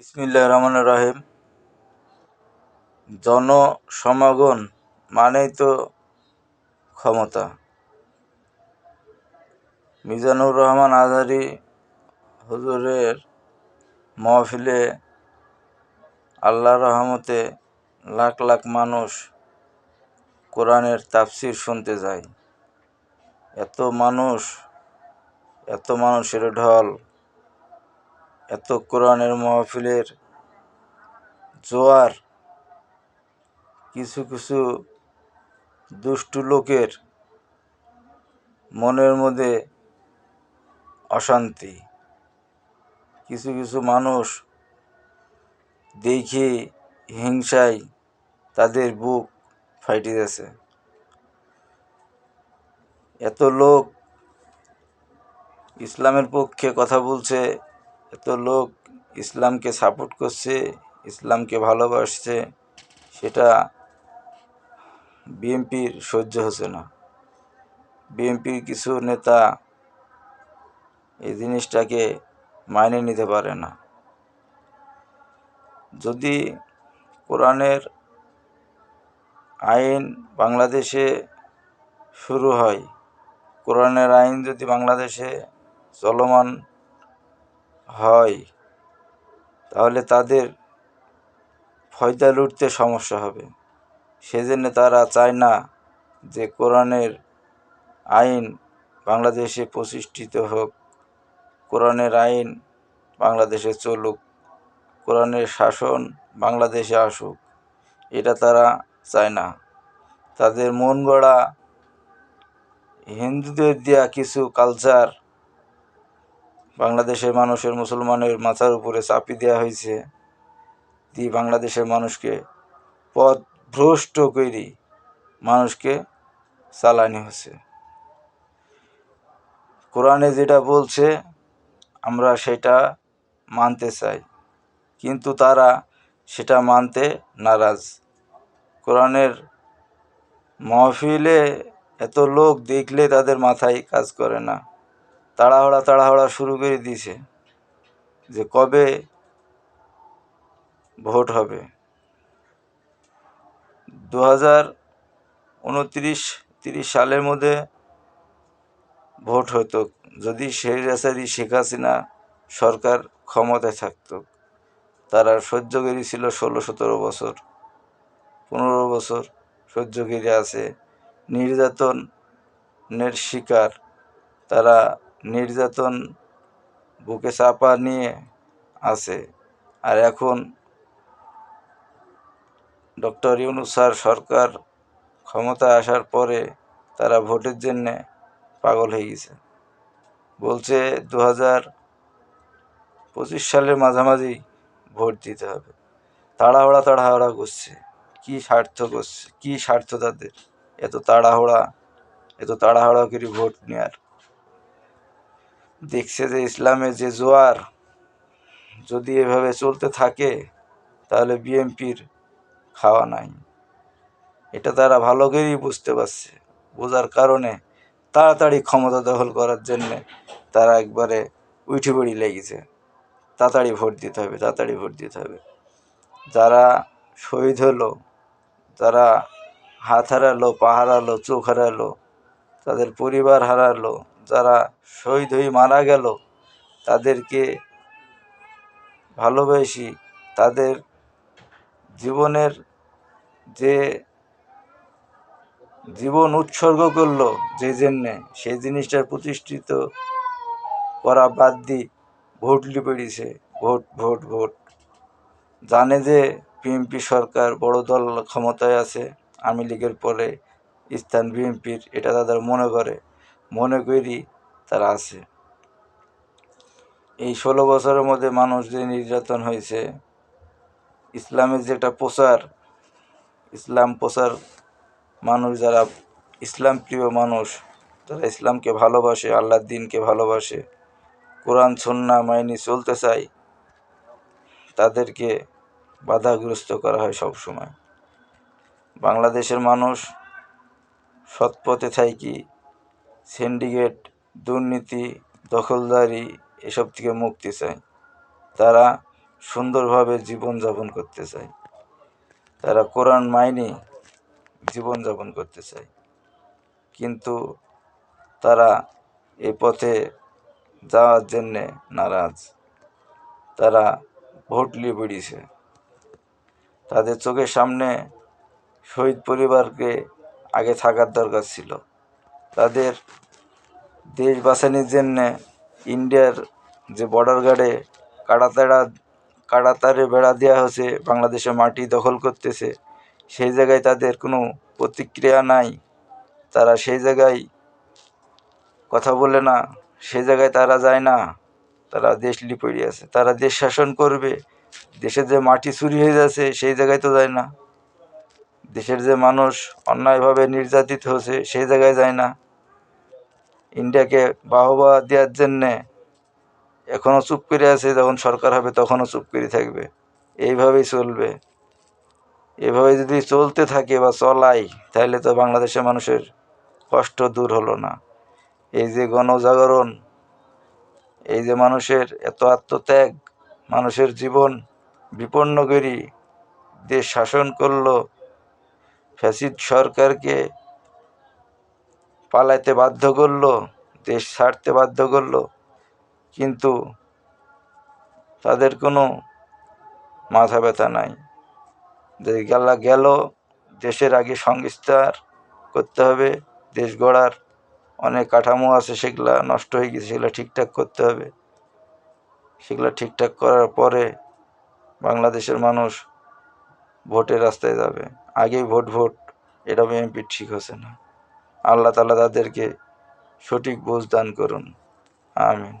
বিসমিল্লাহ রহমান রাহিম। জনসমাগম মানেই তো ক্ষমতা। মিজানুর রহমান আজহারি হুজুরের মহফিলে আল্লাহ রহমতে লাখ লাখ মানুষ কোরআনের তাফসির শুনতে যায়। এত মানুষ, এত মানুষের ঢল এত কোরআনের মহফিলের জোয়ার, কিছু কিছু দুষ্টু লোকের মনের মধ্যে অশান্তি। কিছু কিছু মানুষ দেখে হিংসায় তাদের বুক ফাইটে গেছে। এত লোক ইসলামের পক্ষে কথা বলছে এত লোক ইসলামকে সাপোর্ট করছে, ইসলামকে ভালোবাসছে, সেটা বিএনপির সহ্য হচ্ছে না। বিএনপির কিছু নেতা এই জিনিসটাকে মাইনে নিতে পারে না। যদি কোরআনের আইন বাংলাদেশে শুরু হয়, কোরআনের আইন যদি বাংলাদেশে চলমান হয়, তাহলে তাদের ফয়দা লুটতে সমস্যা হবে। সেজন্য তারা চায় না যে কোরআনের আইন বাংলাদেশে প্রতিষ্ঠিত হোক। কোরআনের আইন বাংলাদেশে চলুক, কোরআনের শাসন বাংলাদেশে আসুক, এটা তারা চায় না। তাদের মন গড়া হিন্দুদের দেওয়া কিছু কালচার বাংলাদেশের মানুষের মুসলমানের মাথার উপরে চাপি দেওয়া হয়েছে, দিয়ে বাংলাদেশের মানুষকে পথ ভ্রষ্ট করি মানুষকে চালানি হচ্ছে। কোরআনে যেটা বলছে, আমরা সেটা মানতে চাই, কিন্তু তারা সেটা মানতে নারাজ। কোরআনের মহফিলে এত লোক দেখলে তাদের মাথায় কাজ করে না। তাড়াহড়া তাড়াহড়া শুরু করে দিয়েছে যে কবে ভোট হবে। দু হাজার উনত্রিশ তিরিশ সালের মধ্যে ভোট হতো, যদি শেখ হাসারি শেখ হাসিনা সরকার ক্ষমতায় থাকতো, তারা সহ্য ছিল ষোলো সতেরো বছর, পনেরো বছর সহ্য করে আছে। নির্যাতনের শিকার তারা নির্যাতন বুকে চাপা নিয়ে আছে। আর এখন ডক্টর ইউনুস স্যার সরকার ক্ষমতায় আসার পরে তারা ভোটের জন্যে পাগল হয়ে গেছে। বলছে দু হাজার পঁচিশ সালের মাঝামাঝি ভোট দিতে হবে। তাড়াহুড়া তাড়াহুড়া করছে। কী স্বার্থ করছে? কী স্বার্থ তাদের? এত তাড়াহুড়া এত তাড়াহুড়া করে ভোট নেওয়ার দেখছে যে ইসলামের যে জোয়ার যদি এভাবে চলতে থাকে, তাহলে বিএমপির খাওয়া নাই। এটা তারা ভালো করেই বুঝতে পারছে। বোঝার কারণে তাড়াতাড়ি ক্ষমতা দখল করার জন্যে তারা একবারে উঠে পড়ি লেগেছে। তাড়াতাড়ি ভোট দিতে হবে, তাড়াতাড়ি ভোট দিতে হবে। যারা শহীদ হলো, যারা হাত হারালো, পা হারালো, চোখ হারালো, তাদের পরিবার হারালো যারা শহীদ হয়ে মারা গেল, তাদেরকে ভালোবেসি তাদের জীবনের যে জীবন উৎসর্গ করল যে জন্যে, সেই জিনিসটার প্রতিষ্ঠিত করা বাদ দিয়ে ভোট পেড়িছে ভোট ভোট ভোট। জানে যে বিএনপি সরকার বড় দল ক্ষমতায় আছে, আওয়ামী লীগের পরে স্থান বিএনপির, এটা তাদের মনে করে। মনে করি তারা আছে। এই ষোলো বছরের মধ্যে মানুষ যে নির্যাতন হয়েছে, ইসলামের যেটা প্রচার, ইসলাম প্রচার মানুষ যারা, ইসলাম প্রিয় মানুষ, যারা ইসলামকে ভালোবাসে, আল্লাহর দিনকে ভালোবাসে, কোরআন, সন্না মাইনি চলতে চায়, তাদেরকে বাধাগ্রস্ত করা হয় সব সময় বাংলাদেশের মানুষ সৎপথে থাকি সিন্ডিকেট, দুর্নীতি, দখলদারি এসব থেকে মুক্তি চায়। তারা সুন্দরভাবে জীবনযাপন করতে চায়। তারা কোরআন মাইনে জীবনযাপন করতে চায়। কিন্তু তারা এ পথে যাওয়ার জন্যে নারাজ। তারা ভোট নিয়ে তাদের চোখের সামনে শহীদ পরিবারকে আগে থাকার দরকার ছিল। তাদের দেশ বাঁচানোর জন্যে ইন্ডিয়ার যে বর্ডার গার্ডে কাড়াতাড়া কাড়াতারে বেড়া দেওয়া হয়েছে, বাংলাদেশের মাটি দখল করতেছে, সেই জায়গায় তাদের কোনো প্রতিক্রিয়া নাই। তারা সেই জায়গায় কথা বলে না, সেই জায়গায় তারা যায় না, তারা দেশ লিপড়ে আছে। তারা দেশ শাসন করবে দেশের যে মাটি চুরি হয়ে যাচ্ছে, সেই জায়গায় তো যায় না। দেশের যে মানুষ অন্যায়ভাবে নির্যাতিত হচ্ছে সেই জায়গায় যায় না। ইন্ডিয়াকে বাহবা দেওয়ার জন্যে এখনও চুপ করে আছে, যখন সরকার হবে তখনও চুপ করে থাকবে। এইভাবেই চলবে। এভাবে যদি চলতে থাকে বা চলাই, তাহলে তো বাংলাদেশের মানুষের কষ্ট দূর হলো না। এই যে গণজাগরণ, এই যে মানুষের এত আত্মত্যাগ, মানুষের জীবন বিপন্ন করি, দেশ শাসন করল ফ্যাসিড সরকারকে পালাইতে বাধ্য করল, দেশ ছাড়তে বাধ্য করল, কিন্তু তাদের কোনো মাথা ব্যথা নাই। গেলা গেল, দেশের আগে সংস্কার করতে হবে, দেশ গড়ার অনেক কাঠামো আছে সেগুলা নষ্ট হয়ে গেছে, সেগুলো ঠিকঠাক করতে হবে। সেগুলো ঠিকঠাক করার পরে বাংলাদেশের মানুষ ভোটের রাস্তায় যাবে। আগেই ভোট ভোট এটা বিএনপি ঠিক হচ্ছে না। আল্লাহ তালা তাদেরকে সঠিক বুঝ দান করুন। আমিন।